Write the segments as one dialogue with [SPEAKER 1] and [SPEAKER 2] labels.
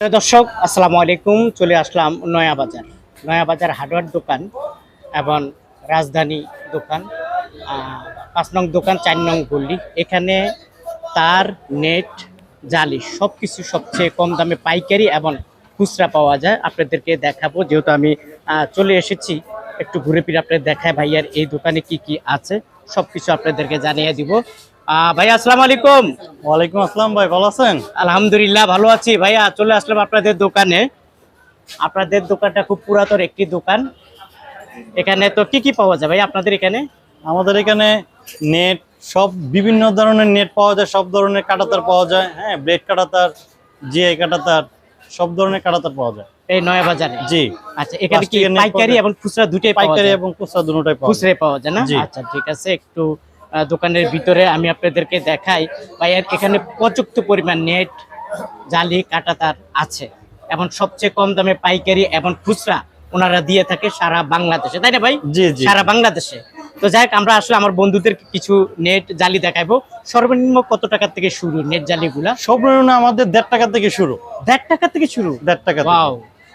[SPEAKER 1] দর্শক, আসসালামু আলাইকুম। চলে আসলাম নয়া বাজার নয়া বাজার হার্ডওয়্যার দোকান এবং রাজধানী দোকান পাঁচ নং দোকান, চার নং গল্লি এখানে তার, নেট, জালি সব কিছু সবচেয়ে কম দামে পাইকারি এবং খুচরা পাওয়া যায়। আপনাদেরকে দেখাবো, যেহেতু আমি চলে এসেছি, একটু ঘুরে ফিরে আপনাদের দেখায় ভাইয়ার এই দোকানে কি কি আছে। সব কিছু আপনাদেরকে জানিয়ে দিব। ভাইয়া আসসালামু আলাইকুম।
[SPEAKER 2] ওয়ালাইকুম আসসালাম ভাই ভালো আছেন?
[SPEAKER 1] আলহামদুলিল্লাহ ভালো আছি। ভাইয়া চলে আসলাম আপনাদের দোকানে। আপনাদের দোকানটা খুব পুরাতন একটি দোকান। এখানে তো কি কি পাওয়া যায় ভাই আপনাদের এখানে?
[SPEAKER 2] আমাদের এখানে নেট সব বিভিন্ন ধরনের নেট পাওয়া যায় সব ধরনের কাটাতার পাওয়া যায়। হ্যাঁ ব্লেড কাটাতার জিআই কাটাতার সব ধরনের কাটাতার পাওয়া যায়।
[SPEAKER 1] এই নয়া বাজারে?
[SPEAKER 2] জি।
[SPEAKER 1] আচ্ছা এখানে কি পাইকারি এবং খুচরা দুটোই
[SPEAKER 2] পাইকারি এবং খুচরা দুটোই পাওয়া যায়।
[SPEAKER 1] খুচরা পাওয়া যায় না? আচ্ছা ঠিক আছে একটু দোকানের ভিতরে আমি আপনাদেরকে দেখাই। ভাইয়ার এখানে পর্যাপ্ত পরিমাণ নেট জালি কাটাতার আছে। এবং সবচেয়ে কম দামে পাইকারি এবং খুচরা ওনারা দিয়ে থাকে সারা বাংলাদেশে। তাই না ভাই?
[SPEAKER 2] জি জি।
[SPEAKER 1] সারা বাংলাদেশে। তো যাই হোক, আমরা আসলে আমার বন্ধুদের কিছু নেট জালি দেখাইবো। সর্বনিম্ন কত টাকা থেকে শুরু নেট জালিগুলা?
[SPEAKER 2] সর্বনিম্ন আমাদের দেড় টাকা থেকে শুরু।
[SPEAKER 1] দেড় টাকা থেকে শুরু?
[SPEAKER 2] দেড় টাকা।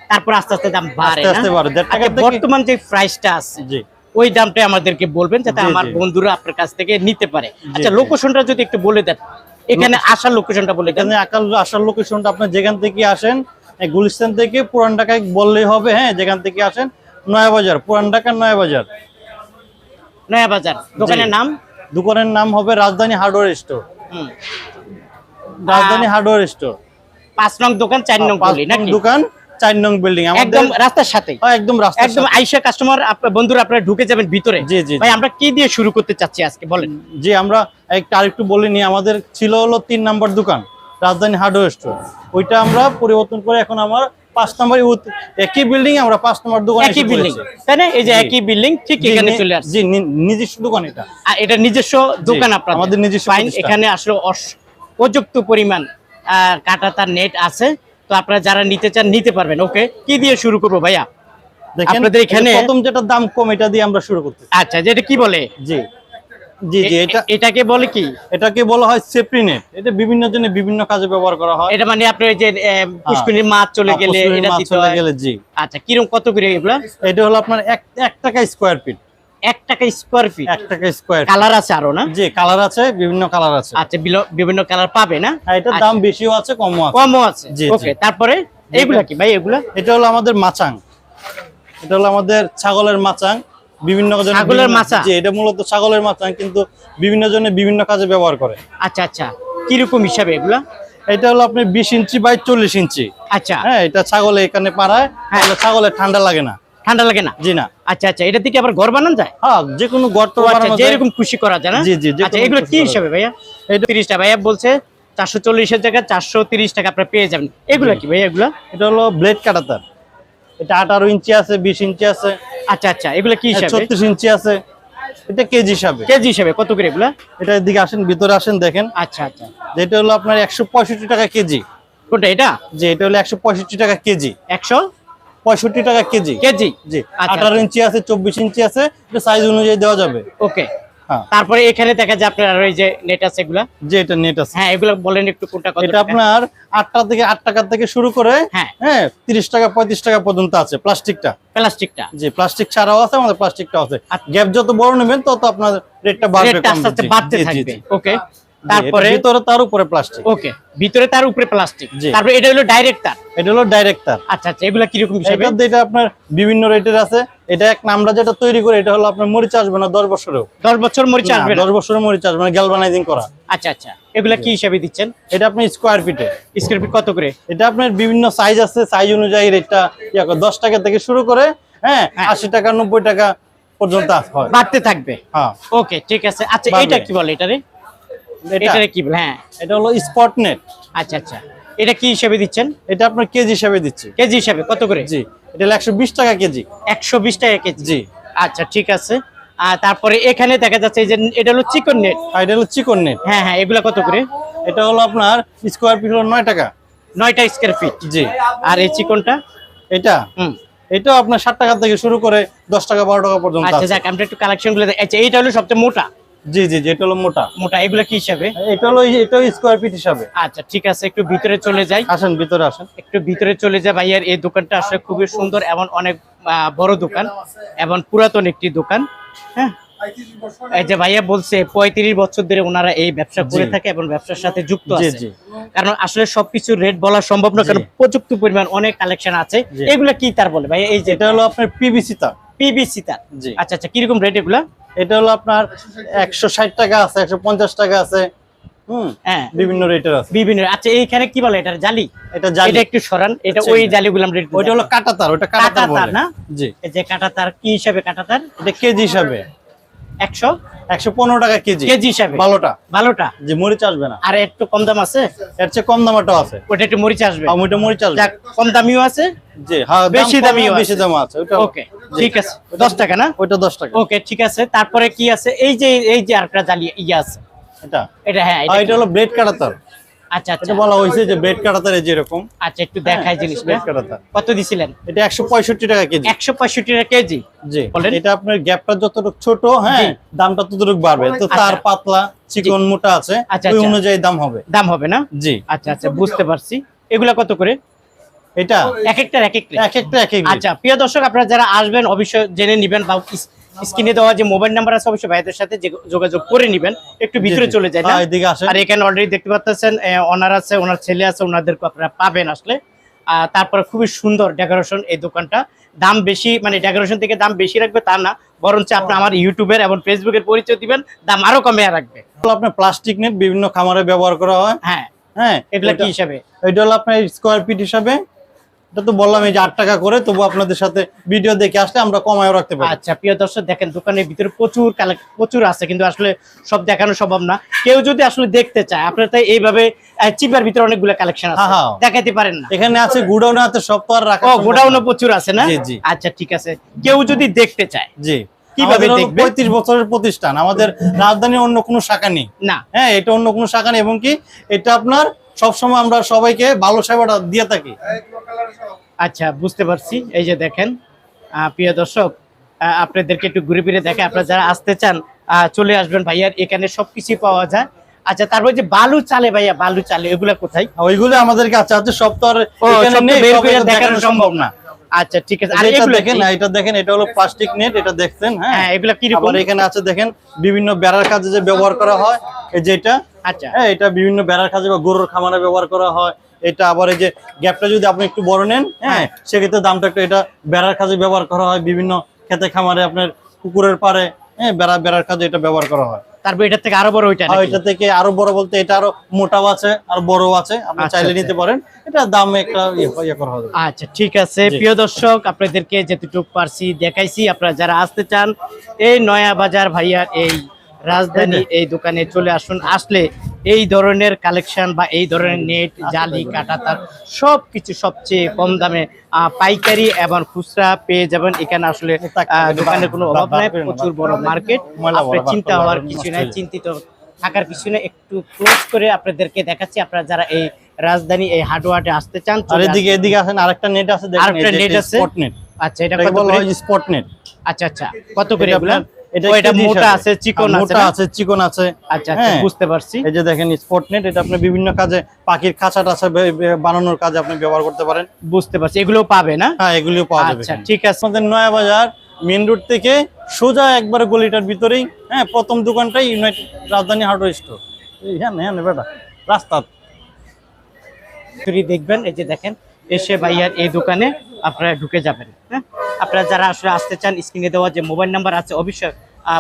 [SPEAKER 1] তারপর আস্তে আস্তে দাম বাড়ে
[SPEAKER 2] আস্তে আস্তে বাড়ে, দেড় টাকা
[SPEAKER 1] বর্তমান যে প্রাইসটা আছে
[SPEAKER 2] জি।
[SPEAKER 1] ওই দামটাই আমাদেরকে বলবেন যাতে আমার বন্ধুরা আপনার কাছ থেকে নিতে পারে। আচ্ছা লোকেশনটা যদি একটু বলে দেন। এখানে আসার লোকেশনটা বলে দেন।
[SPEAKER 2] এখানে আসার লোকেশনটা আপনি যেখান থেকে আসেন গুলিস্তান থেকে পুরান ঢাকায় বললেই হবে হ্যাঁ যেখান থেকে আসেন নয়াবাজার পুরান ঢাকার নয়াবাজার।
[SPEAKER 1] নয়া বাজার দোকানের নাম?
[SPEAKER 2] দোকানের নাম হবে রাজধানী হার্ডওয়্যার স্টোর।
[SPEAKER 1] হুম।
[SPEAKER 2] রাজধানী হার্ডওয়্যার স্টোর।
[SPEAKER 1] পাঁচ নং দোকান চার নং গলি নাকি?
[SPEAKER 2] দোকান চার নং বিল্ডিং
[SPEAKER 1] একদম রাস্তার সাথে
[SPEAKER 2] একদম রাস্তা
[SPEAKER 1] একদম আইসা কাস্টমার বন্ধুরা আপনারা ঢুকে যাবেন ভিতরে।
[SPEAKER 2] জি, জি,
[SPEAKER 1] ভাই আমরা কি দিয়ে শুরু করতে চাচ্ছি আজকে? বলেন।
[SPEAKER 2] জি আমরা একটা আরেকটু বলে নিই। আমাদের ছিল হলো তিন নাম্বার দোকান রাজধানী হার্ডওয়্যার স্টোর ওইটা আমরা পরিবর্তন করে এখন আমার পাঁচ নাম্বার একই বিল্ডিং আমরা পাঁচ নাম্বার দোকান
[SPEAKER 1] একই বিল্ডিং তাই না? এই যে একই বিল্ডিং ঠিক এখানে চলে আসছে।
[SPEAKER 2] জি নিজস্ব দোকান এটা।
[SPEAKER 1] আর এটা নিজস্ব দোকান আপনাদের।
[SPEAKER 2] আমাদের নিজস্ব
[SPEAKER 1] এখানে আসলে পরিমাণ কাটা তার নেট আছে। তো আপনারা যারা নিতে চান নিতে পারবেন ওকে? কি দিয়ে শুরু করব ভাইয়া?
[SPEAKER 2] দেখেন
[SPEAKER 1] আপনাদের এখানে-
[SPEAKER 2] প্রথম যেটা দাম কম এটা দিয়ে আমরা শুরু করতেছি।
[SPEAKER 1] আচ্ছা যেটা কি বলে?
[SPEAKER 2] জি। জি জি এটা
[SPEAKER 1] এটাকে বলে কি?
[SPEAKER 2] এটাকে বলা হয় সেফটি নেট এটা বিভিন্ন জনে বিভিন্ন কাজে ব্যবহার করা হয়।
[SPEAKER 1] এটা মানে আপনার যে আহ, মাছ চলে গেলে এটা
[SPEAKER 2] চলে গেলে জি।
[SPEAKER 1] আচ্ছা কীরকম কত করে এগুলা?
[SPEAKER 2] এটা হলো আপনার এক এক টাকা স্কোয়ার ফিট
[SPEAKER 1] এক টাকা স্কোয়ার ফিট
[SPEAKER 2] এক টাকা স্কোয়ার
[SPEAKER 1] কালার আছে আরও না?
[SPEAKER 2] জি কালার আছে বিভিন্ন কালার আছে।
[SPEAKER 1] আচ্ছা বিভিন্ন কালার পাবে না?
[SPEAKER 2] হ্যাঁ, এটার দাম বেশিও আছে কমও আছে।
[SPEAKER 1] কমও আছে। ওকে তারপরে কি ভাই এগুলা?
[SPEAKER 2] এটা হলো আমাদের মাচাং। এটা হলো আমাদের ছাগলের মাচাং। বিভিন্ন
[SPEAKER 1] ছাগলের মাচা?
[SPEAKER 2] জি এটা মূলত ছাগলের মাচাং কিন্তু বিভিন্ন জনে বিভিন্ন কাজে ব্যবহার করে।
[SPEAKER 1] আচ্ছা আচ্ছা। কীরকম হিসাবে এগুলা?
[SPEAKER 2] এটা হলো আপনি বিশ ইঞ্চি বাই চল্লিশ ইঞ্চি।
[SPEAKER 1] আচ্ছা।
[SPEAKER 2] হ্যাঁ এটা ছাগলে এখানে পাড়ায়
[SPEAKER 1] হ্যাঁ।
[SPEAKER 2] ছাগলের ঠান্ডা লাগে না।
[SPEAKER 1] ঠান্ডা লাগে না?
[SPEAKER 2] জি না।
[SPEAKER 1] আচ্ছা আচ্ছা এটা থেকে আবার ঘর বানানো যায়?
[SPEAKER 2] হ্যাঁ যে কোনো গর্ত
[SPEAKER 1] ও আচ্ছা। যেরকম খুশি করা যায় না?
[SPEAKER 2] জি, জি,
[SPEAKER 1] আচ্ছা এগুলো কি হিসাবে ভাইয়া? এটা তিরিশটা ভাইয়া বলছে চারশো চল্লিশের জায়গায় চারশো তিরিশ টাকা আপনার পেয়ে যাবেন। এগুলা কি ভাইয়া এগুলা?
[SPEAKER 2] এটা হলো ব্লেড কাটাতার। এটা আঠারো ইঞ্চি আছে বিশ ইঞ্চি আছে।
[SPEAKER 1] আচ্ছা আচ্ছা এগুলা কি হিসাবে?
[SPEAKER 2] ছত্রিশ ইঞ্চি আছে। এটা কেজি হিসাবে।
[SPEAKER 1] কেজি হিসাবে কত করে এগুলা?
[SPEAKER 2] এটা এদিকে আসেন ভিতরে আসেন দেখেন।
[SPEAKER 1] আচ্ছা আচ্ছা।
[SPEAKER 2] যেটা হলো আপনার একশো পঁয়ষট্টি টাকা কেজি।
[SPEAKER 1] কোনটা এটা?
[SPEAKER 2] যে এটা হলো একশো পঁয়ষট্টি টাকা কেজি।
[SPEAKER 1] একশো?
[SPEAKER 2] পঁয়ষট্টি টাকা কেজি।
[SPEAKER 1] কেজি?
[SPEAKER 2] জি
[SPEAKER 1] আচ্ছা,
[SPEAKER 2] আঠারো ইঞ্চি আছে চব্বিশ ইঞ্চি আছে সাইজ অনুযায়ী দেওয়া যাবে।
[SPEAKER 1] ওকে।
[SPEAKER 2] হ্যাঁ।
[SPEAKER 1] তারপরে এখানে দেখা যায় আপনার ওই যে নেট আছে এগুলা?
[SPEAKER 2] যে এটা নেট আছে।
[SPEAKER 1] হ্যাঁ এগুলো বলেন একটু কোনটা কত
[SPEAKER 2] এটা আপনার আটটা থেকে আট টাকা থেকে শুরু করে
[SPEAKER 1] হ্যাঁ।
[SPEAKER 2] হ্যাঁ তিরিশ টাকা পঁয়ত্রিশ টাকা পর্যন্ত আছে প্লাস্টিকটা।
[SPEAKER 1] প্লাস্টিকটা?
[SPEAKER 2] জি প্লাস্টিক ছাড়াও আছে আমাদের প্লাস্টিকটা আছে।
[SPEAKER 1] আচ্ছা।
[SPEAKER 2] গ্যাপ যত বড় নেবেন তত আপনার রেটটা বাড়বে
[SPEAKER 1] রেটটা আস্তে আস্তে বাড়তে থাকবে। ওকে তারপরে
[SPEAKER 2] ভিতরে তার উপরে প্লাস্টিক
[SPEAKER 1] ওকে ভিতরে তার উপরে প্লাস্টিক। তারপরে এটা হলো ডাইরেক্ট তার।
[SPEAKER 2] এটা হলো ডাইরেক্টর
[SPEAKER 1] আচ্ছা আচ্ছা এগুলা কীরকম হিসাবে
[SPEAKER 2] এটা এটা আপনার বিভিন্ন রেটের আছে। এটা এক আমরা যেটা তৈরি করে এটা হলো আপনার মরিচ আসবে না দশ বছরেও।
[SPEAKER 1] দশ বছর মরিচ আসবে না?
[SPEAKER 2] দশ বছরের মরিচ আসবে না গ্যালভানাইজিং করা।
[SPEAKER 1] আচ্ছা আচ্ছা এগুলা কি হিসাবে দিচ্ছেন?
[SPEAKER 2] এটা আপনি স্কোয়ার ফিটে
[SPEAKER 1] স্কোয়ার ফিট কত করে?
[SPEAKER 2] এটা আপনার বিভিন্ন সাইজ আছে সাইজ অনুযায়ী রেটটা ইয়া করে দশ টাকা থেকে শুরু করে হ্যাঁ
[SPEAKER 1] হ্যাঁ।
[SPEAKER 2] আশি টাকা নব্বই টাকা পর্যন্ত হয়
[SPEAKER 1] বাড়তে থাকবে।
[SPEAKER 2] হ্যাঁ।
[SPEAKER 1] ওকে ঠিক আছে। আচ্ছা। এটা কি বলে এটারে
[SPEAKER 2] এটা
[SPEAKER 1] কি হ্যাঁ।
[SPEAKER 2] এটা হলো স্পট নেট
[SPEAKER 1] আচ্ছা আচ্ছা। এটা কি হিসাবে দিচ্ছেন?
[SPEAKER 2] এটা আপনার কেজি হিসাবে দিচ্ছি।
[SPEAKER 1] কেজি হিসাবে কত করে?
[SPEAKER 2] জি এটা হলো একশো বিশ টাকা কেজি।
[SPEAKER 1] একশো বিশ টাকা কেজি?
[SPEAKER 2] জি।
[SPEAKER 1] আচ্ছা ঠিক আছে। আর তারপরে এখানে দেখা যাচ্ছে যে এটা হলো চিকন নেট
[SPEAKER 2] এটা হলো চিকন নেট
[SPEAKER 1] হ্যাঁ হ্যাঁ এগুলা কত করে?
[SPEAKER 2] এটা হলো আপনার স্কোয়ার ফিট হলো নয় টাকা।
[SPEAKER 1] নয়টা স্কোয়ার ফিট
[SPEAKER 2] জি।
[SPEAKER 1] আর এই চিকনটা?
[SPEAKER 2] এটা?
[SPEAKER 1] হুম।
[SPEAKER 2] এটাও আপনার ষাট টাকা থেকে শুরু করে দশ টাকা বারো টাকা পর্যন্ত
[SPEAKER 1] আচ্ছা যাক আমরা একটু কালেকশনগুলো আচ্ছা এইটা হলো সবচেয়ে মোটা।
[SPEAKER 2] জি জি জি এটা হলো মোটা।
[SPEAKER 1] মোটা এগুলো কি হিসাবে?
[SPEAKER 2] এটা হলো এটা স্কোয়ার ফিট হিসাবে।
[SPEAKER 1] আচ্ছা ঠিক আছে একটু ভিতরে চলে যাই।
[SPEAKER 2] আসেন ভিতরে আসেন।
[SPEAKER 1] একটু ভিতরে চলে যায় ভাইয়ার এই দোকানটা আসলে খুবই সুন্দর এবং অনেক বড় দোকান এবং পুরাতন একটি দোকান হ্যাঁ? এই যে ভাইয়া বলছে পঁয়ত্রিশ বছর ধরে ওনারা এই ব্যবসা করে থাকে এবং ব্যবসার সাথে যুক্ত আছে। কারণ আসলে সবকিছু রেট বলা সম্ভব না কারণ প্রযুক্ত পরিমাণ অনেক কালেকশন আছে। এগুলা কি তার বলে ভাই এই যে
[SPEAKER 2] এটা হলো আপনার পিভিসি তার।
[SPEAKER 1] পিবিসি তার। আচ্ছা আচ্ছা কীরকম রেট এগুলা?
[SPEAKER 2] এটা হলো আপনার একশো ষাট টাকা আছে একশো পঞ্চাশ টাকা আছে। হুম
[SPEAKER 1] হ্যাঁ।
[SPEAKER 2] বিভিন্ন রেটের আছে।
[SPEAKER 1] বিভিন্ন আচ্ছা এইখানে কি বলে এটা জালি?
[SPEAKER 2] এটা জালি।
[SPEAKER 1] এটা একটু সরান এটা
[SPEAKER 2] আচ্ছা,
[SPEAKER 1] ওই জালিগুলো
[SPEAKER 2] ওইটা হলো কাটা তার ওটা কাটা তার
[SPEAKER 1] তার না?
[SPEAKER 2] জি।
[SPEAKER 1] এই যে কাটা তার কি হিসাবে কাটা তার
[SPEAKER 2] এটা কেজি হিসাবে।
[SPEAKER 1] একশো?
[SPEAKER 2] একশো পনেরো টাকা কেজি।
[SPEAKER 1] কেজি হিসাবে।
[SPEAKER 2] ভালোটা।
[SPEAKER 1] ভালোটা?
[SPEAKER 2] যে মরিচ আসবে না।
[SPEAKER 1] আর একটু কম দাম আছে?
[SPEAKER 2] এর চেয়ে কম দামাটাও আছে।
[SPEAKER 1] ওটা একটু মরিচ আসবে।
[SPEAKER 2] আর ওটা মরিচ আসবে।
[SPEAKER 1] কম দামিও আছে।
[SPEAKER 2] জি হ্যাঁ
[SPEAKER 1] বেশি দামিও
[SPEAKER 2] বেশি দাম আছে। ওটা
[SPEAKER 1] ওকে ঠিক আছে। দশ টাকা না?
[SPEAKER 2] ওইটা দশ টাকা।
[SPEAKER 1] ওকে ঠিক আছে। তারপরে কি আছে? এই যে এই যে আরেকটা জালি ইয়ে আছে।
[SPEAKER 2] এটা?
[SPEAKER 1] এটা হ্যাঁ এটা
[SPEAKER 2] এটা হলো ব্লেড কাটাতার
[SPEAKER 1] আচ্ছা আচ্ছা।
[SPEAKER 2] এটা বলা হয়েছে যে কাটাতার যেরকম
[SPEAKER 1] আচ্ছা একটু দেখাই
[SPEAKER 2] ব্লেড কাটাতার।
[SPEAKER 1] কত দিছিলেন?
[SPEAKER 2] এটা টাকা কেজি।
[SPEAKER 1] টাকা কেজি?
[SPEAKER 2] জি।
[SPEAKER 1] বলেন।
[SPEAKER 2] এটা আপনার গ্যাপটা যতটুকু ছোট হ্যাঁ দামটা ততটুকু বাড়বে। তো তার
[SPEAKER 1] আচ্ছা।
[SPEAKER 2] পাতলা চিকন মোটা আছে
[SPEAKER 1] আচ্ছা,
[SPEAKER 2] ওই। অনুযায়ী দাম হবে।
[SPEAKER 1] দাম হবে না?
[SPEAKER 2] জি।
[SPEAKER 1] আচ্ছা আচ্ছা বুঝতে পারছি। এগুলা কত করে?
[SPEAKER 2] এটা
[SPEAKER 1] এক একটা এক এক
[SPEAKER 2] এক একটা এক এক
[SPEAKER 1] আচ্ছা প্রিয় দর্শক আপনারা যারা আসবেন অবশ্যই জেনে নিবেন বা স্ক্রিনে দেওয়া যে মোবাইল নাম্বার আছে অবশ্যই ভাইদের সাথে যোগাযোগ করে নিবেন। একটু ভিতরে চলে যায় না?
[SPEAKER 2] হ্যাঁ,
[SPEAKER 1] আর এখানে অলরেডি দেখতে পাচ্ছেন ওনার আছে ওনার ছেলে আছে ওনাদেরকে আপনারা পাবেন আসলে। আর তারপরে খুবই সুন্দর ডেকোরেশন এই দোকানটা। দাম বেশি মানে ডেকোরেশন থেকে দাম বেশি রাখবে তা না বরঞ্চ আপনি আমার ইউটিউবের এবং ফেসবুকের পরিচয় দিবেন দাম আরও কমে রাখবে।
[SPEAKER 2] আপনার প্লাস্টিক নেট বিভিন্ন খামারে ব্যবহার করা হয়।
[SPEAKER 1] হ্যাঁ
[SPEAKER 2] হ্যাঁ
[SPEAKER 1] এগুলা কি হিসাবে?
[SPEAKER 2] এটা হলো আপনার স্কোয়ার ফিট হিসাবে। এটা তো বললাম এই যে আট টাকা করে তবু আপনাদের সাথে ভিডিও দেখে আসলে আমরা কমায়ও রাখতে পারি।
[SPEAKER 1] আচ্ছা প্রিয় দর্শক দেখেন দোকানের ভিতরে প্রচুর প্রচুর আছে কিন্তু আসলে সব দেখানো সম্ভব না। কেউ যদি আসলে দেখতে চায় আপনার তাই এইভাবে চিপার ভিতরে অনেকগুলো কালেকশন আছে।
[SPEAKER 2] হ্যাঁ।
[SPEAKER 1] পারেন না।
[SPEAKER 2] এখানে আছে গুডাউনে আছে সব তো আর রাখা
[SPEAKER 1] গোডাউনও প্রচুর আছে না?
[SPEAKER 2] জি।
[SPEAKER 1] আচ্ছা ঠিক আছে। কেউ যদি দেখতে চায়
[SPEAKER 2] জি।
[SPEAKER 1] কীভাবে দেখবে?
[SPEAKER 2] পঁয়ত্রিশ বছরের প্রতিষ্ঠান। আমাদের রাজধানীর অন্য কোনো শাখা নেই।
[SPEAKER 1] না।
[SPEAKER 2] হ্যাঁ এটা অন্য কোনো শাখা নেই এবং কি এটা আপনার সবসময় আমরা সবাইকে ভালো সেবাটা দিয়ে থাকি।
[SPEAKER 1] আচ্ছা বুঝতে পারছি। এই যে দেখেন প্রিয় দর্শক আপনাদেরকে একটু ঘুরে ফিরে দেখে আপনারা যারা আসতে চান চলে আসবেন ভাইয়ার এখানে সবকিছু পাওয়া যায়। আচ্ছা তারপর যে বালু চালে ভাইয়া বালু চালে এগুলা কোথায়?
[SPEAKER 2] ওইগুলো আমাদেরকে আচ্ছা আছে সব তো আর
[SPEAKER 1] দেখানো সম্ভব। না। আচ্ছা ঠিক আছে। আর
[SPEAKER 2] এটা দেখেন? এটা দেখেন এটা হলো প্লাস্টিক নেট এটা দেখছেন হ্যাঁ?
[SPEAKER 1] হ্যাঁ এগুলা কি রকম?
[SPEAKER 2] এখানে আছে দেখেন বিভিন্ন বেড়ার কাজে যে ব্যবহার করা হয় এই যে এটা
[SPEAKER 1] আচ্ছা।
[SPEAKER 2] হ্যাঁ এটা বিভিন্ন বেড়ার কাজে বা গরুর খামারে ব্যবহার করা হয় এটা আবার এই যে গ্যাপটা যদি আপনি একটু বড় নেন হ্যাঁ সেক্ষেত্রে দামটা একটু এটা বেড়ার কাজে ব্যবহার করা হয় বিভিন্ন খেতে খামারে আপনার পুকুরের পাড়ে হ্যাঁ বেড়া বেড়ার কাজে এটা ব্যবহার করা হয়।
[SPEAKER 1] তারপর এটা থেকে আরও বড় ওইটা
[SPEAKER 2] এটা থেকে আরও বড় বলতে এটা আরও মোটাও আছে আর বড় আছে আপনি
[SPEAKER 1] আচ্ছা,
[SPEAKER 2] চাইলে
[SPEAKER 1] আচ্ছা।
[SPEAKER 2] নিতে পারেন। এটা দাম একটা ইয়ে ইয়ে করা হবে।
[SPEAKER 1] আচ্ছা ঠিক আছে। প্রিয় দর্শক আপনাদেরকে যেটুকু পারছি দেখাইছি আপনারা যারা আসতে চান এই নয়া বাজার ভাইয়ার এই রাজধানী এই দোকানে চলে আসুন। আসলে এই ধরনের কালেকশন বা এই ধরনের নেট জালি কাটাতার সব কিছু সবচেয়ে কম দামে পাইকারি এবং খুচরা পেয়ে যাবেন। এখানে আসলে আহ, দোকানের কোনো অভাব নাই প্রচুর বড় মার্কেট আপনার চিন্তা হওয়ার কিছু নাই চিন্তিত থাকার কিছু নেই। একটু ক্লোজ করে আপনাদেরকে দেখাচ্ছি আপনারা যারা এই রাজধানী এই হার্ডওয়ার্ডে আসতে চান
[SPEAKER 2] আর এদিকে এদিকে আছেন আরেকটা নেট আছে
[SPEAKER 1] আরেকটা
[SPEAKER 2] এটা
[SPEAKER 1] আছে?
[SPEAKER 2] স্পট নেট
[SPEAKER 1] আচ্ছা এটা কত করে?
[SPEAKER 2] স্পট নেট
[SPEAKER 1] আচ্ছা আচ্ছা কত করে এগুলা
[SPEAKER 2] আপনার- এটা
[SPEAKER 1] মোটা আছে চিকন আছে
[SPEAKER 2] মোটা আছে চিকন আছে।
[SPEAKER 1] আচ্ছা আচ্ছা
[SPEAKER 2] হ্যাঁ।
[SPEAKER 1] বুঝতে পারছি।
[SPEAKER 2] এই যে দেখেন স্পট নেট এটা আপনি বিভিন্ন কাজে পাখির খাঁচা টাছা বানানোর কাজে আপনি ব্যবহার করতে পারেন।
[SPEAKER 1] বুঝতে পারছি এগুলো পাবে না?
[SPEAKER 2] হ্যাঁ এগুলিও পাওয়া যাবে।
[SPEAKER 1] আচ্ছা ঠিক আছে।
[SPEAKER 2] আমাদের নয়া বাজার মেন রোড থেকে সোজা একবারে গলিটার ভিতরেই হ্যাঁ প্রথম দোকানটাই ইউনাইটেড রাজধানী হার্ডওয়্যার স্টোর। হ্যাঁ হ্যাঁ বেটা রাস্তা।
[SPEAKER 1] দেখবেন এই যে দেখেন এসে ভাইয়ার এই দোকানে আপনারা ঢুকে যাবেন হ্যাঁ? আপনারা যারা আসলে আসতে চান স্ক্রিনে দেওয়া যে মোবাইল নাম্বার আছে অবশ্যই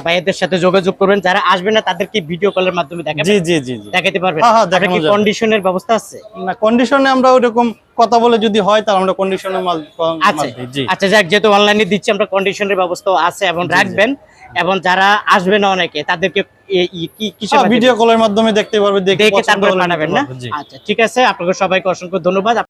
[SPEAKER 1] ভাইয়াদের সাথে যোগাযোগ করবেন। যারা আসবে না তাদেরকে ভিডিও কলের মাধ্যমে
[SPEAKER 2] জি
[SPEAKER 1] দেখাবেন।
[SPEAKER 2] জি জি জি
[SPEAKER 1] দেখাতে পারবেন।
[SPEAKER 2] হ্যাঁ, হ্যাঁ,
[SPEAKER 1] কি কন্ডিশনের ব্যবস্থা আছে?
[SPEAKER 2] না কন্ডিশনে আমরা ওইরকম কথা বলে যদি হয় তাহলে আমরা কন্ডিশনে মাল
[SPEAKER 1] আছে। আচ্ছা যাক যেহেতু অনলাইনে দিচ্ছি আমরা কন্ডিশনের ব্যবস্থাও আছে এবং রাখবেন। এবং যারা আসবে না অনেকে তাদেরকে
[SPEAKER 2] ভিডিও কলের মাধ্যমে? দেখতে পারবে দেখে
[SPEAKER 1] তারপরে পাঠাবেন না? আচ্ছা ঠিক আছে আপনাকে সবাইকে অসংখ্য ধন্যবাদ।